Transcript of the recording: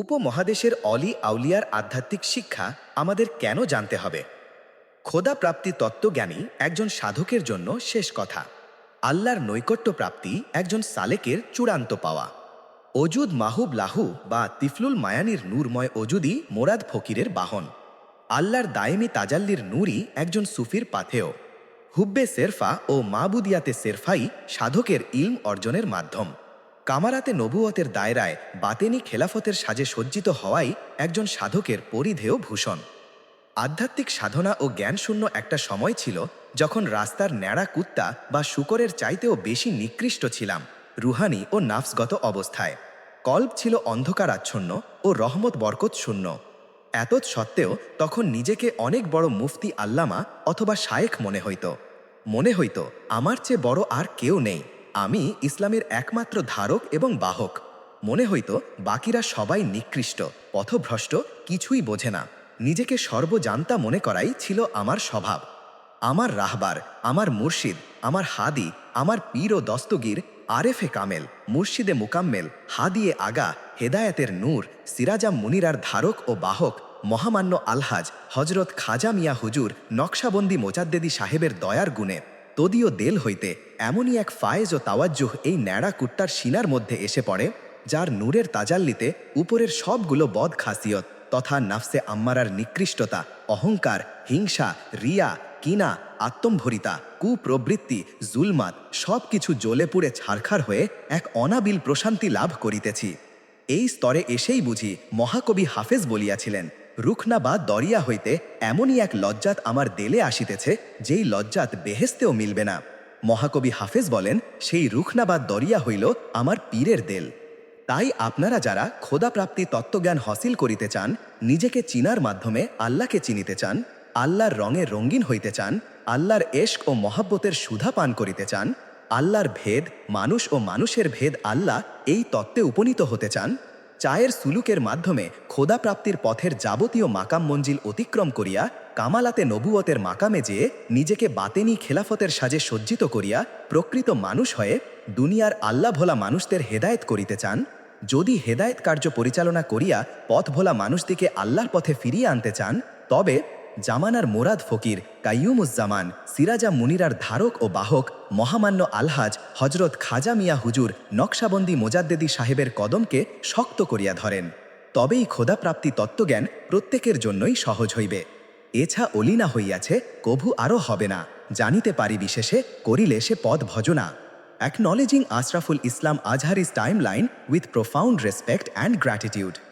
উপমহাদেশের অলি আউলিয়ার আধ্যাত্মিক শিক্ষা আমাদের কেন জানতে হবে? খোদা প্রাপ্তি তত্ত্বজ্ঞানী একজন সাধকের জন্য শেষ কথা। আল্লাহর নৈকট্য প্রাপ্তি একজন সালেকের চূড়ান্ত পাওয়া। অজুদ মাহুব লাহু বা তিফলুল মায়ানির নূরময় অজুদি মোরাদ ফকিরের বাহন। আল্লাহর দায়েমি তাজাল্লির নূরই একজন সুফির পাথেয়। হুব্বে সেরফা ও মাবুদিয়াতে সেরফাই সাধকের ইলম অর্জনের মাধ্যম। কামারাতে নবুয়তের দায়রায় বাতেনি খেলাফতের সাজে সজ্জিত হওয়াই একজন সাধকের পরিধেয় ভূষণ। আধ্যাত্মিক সাধনা ও জ্ঞানশূন্য একটা সময় ছিল যখন রাস্তার ন্যাড়া কুত্তা বা শুকরের চাইতেও বেশি নিকৃষ্ট ছিলাম, রুহানি ও নাফসগত অবস্থায়। কল্প ছিল অন্ধকারাচ্ছন্ন ও রহমত বরকত শূন্য এতৎ সত্ত্বেও তখন নিজেকে অনেক বড় মুফতি আল্লামা অথবা শায়েখ মনে হইত। মনে হইত, আমার চেয়ে বড় আর কেউ নেই। আমি ইসলামের একমাত্র ধারক এবং বাহক। মনে হইত, বাকিরা সবাই নিকৃষ্ট, পথভ্রষ্ট, কিছুই বোঝে না। নিজেকে সর্বজান্তা মনে করাই ছিল আমার স্বভাব। আমার রাহবার, আমার মুর্শিদ, আমার হাদি, আমার পীর ও দস্তগীর, আরেফে কামেল, মুর্শিদে মুকাম্মেল হাদিয়ে আগা, হেদায়েতের নূর, সিরাজাম মুনিরার ধারক ও বাহক, মহামান্য আলহাজ হজরত খাজা মিয়া হুজুর, নকশাবন্দি মোজাদ্দেদি সাহেবের দয়ার গুণে। তদীয় দেল হইতে এমনই এক ফায়েজ ও তাওয়াজ্জুহ এই ন্যাড়া কুট্টার সিনার মধ্যে এসে পড়ে, যার নূরের তাজাল্লিতে উপরের সবগুলো বদ খাসিয়ত তথা নাফসে আম্মারার নিকৃষ্টতা, অহংকার, হিংসা, রিয়া, কিনা, আত্মম্ভরিতা, কুপ্রবৃত্তি, জুলমাত সব কিছু জ্বলে পুড়ে ছারখার হয়ে এক অনাবিল প্রশান্তি লাভ করিতেছি। এই স্তরে এসেই বুঝি মহাকবি হাফেজ বলিয়াছিলেন রুখনা বা দরিয়া হইতে এমনই এক লজ্জাত আমার দেলে আসিতেছে, যেই লজ্জাত বেহেস্তেও মিলবে না। মহাকবি হাফেজ বলেন, সেই রুখনা বা দরিয়া হইল আমার পীরের দেল। তাই আপনারা যারা খোদাপ্রাপ্তি তত্ত্বজ্ঞান হাসিল করিতে চান, নিজেকে চিনার মাধ্যমে আল্লাহকে চিনিতে চান, আল্লাহর রঙে রঙিন হইতে চান, আল্লাহর এশক ও মহাব্বতের সুধা পান করিতে চান, আল্লাহর ভেদ, মানুষ ও মানুষের ভেদ আল্লাহ এই তত্ত্বে উপনীত হতে চান চায়ের সুলুকের মাধ্যমে খোদা প্রাপ্তির পথের যাবতীয় মাকাম মঞ্জিল অতিক্রম করিয়া কামালাতে নবুয়তের মাকামে যেয়ে নিজেকে বাতেনি খেলাফতের সাজে সজ্জিত করিয়া প্রকৃত মানুষ হয়ে দুনিয়ার আল্লাহ ভোলা মানুষদের হেদায়েত করিতে চান, যদি হেদায়েত কার্য পরিচালনা করিয়া পথ ভোলা মানুষদিকে আল্লাহর পথে ফিরিয়ে আনতে চান, তবে জামানার মোরাদ ফকির কাইয়ুমুজ্জামান, সিরাজা মুনিরার ধারক ও বাহক, মহামান্য আলহাজ হজরত খাজা মিয়া হুজুর নকশাবন্দি মোজাদ্দেদি সাহেবের কদমকে শক্ত করিয়া ধরেন। তবেই খোদাপ্রাপ্তি তত্ত্বজ্ঞান প্রত্যেকের জন্যই সহজ হইবে। এছা অলিনা হইয়াছে, কভু আরও হবে না। জানিতে পারি বিশেষে, করিলে সে পদ ভজনা। Acknowledging Ashraful Islam Azhari's timeline with profound respect and gratitude.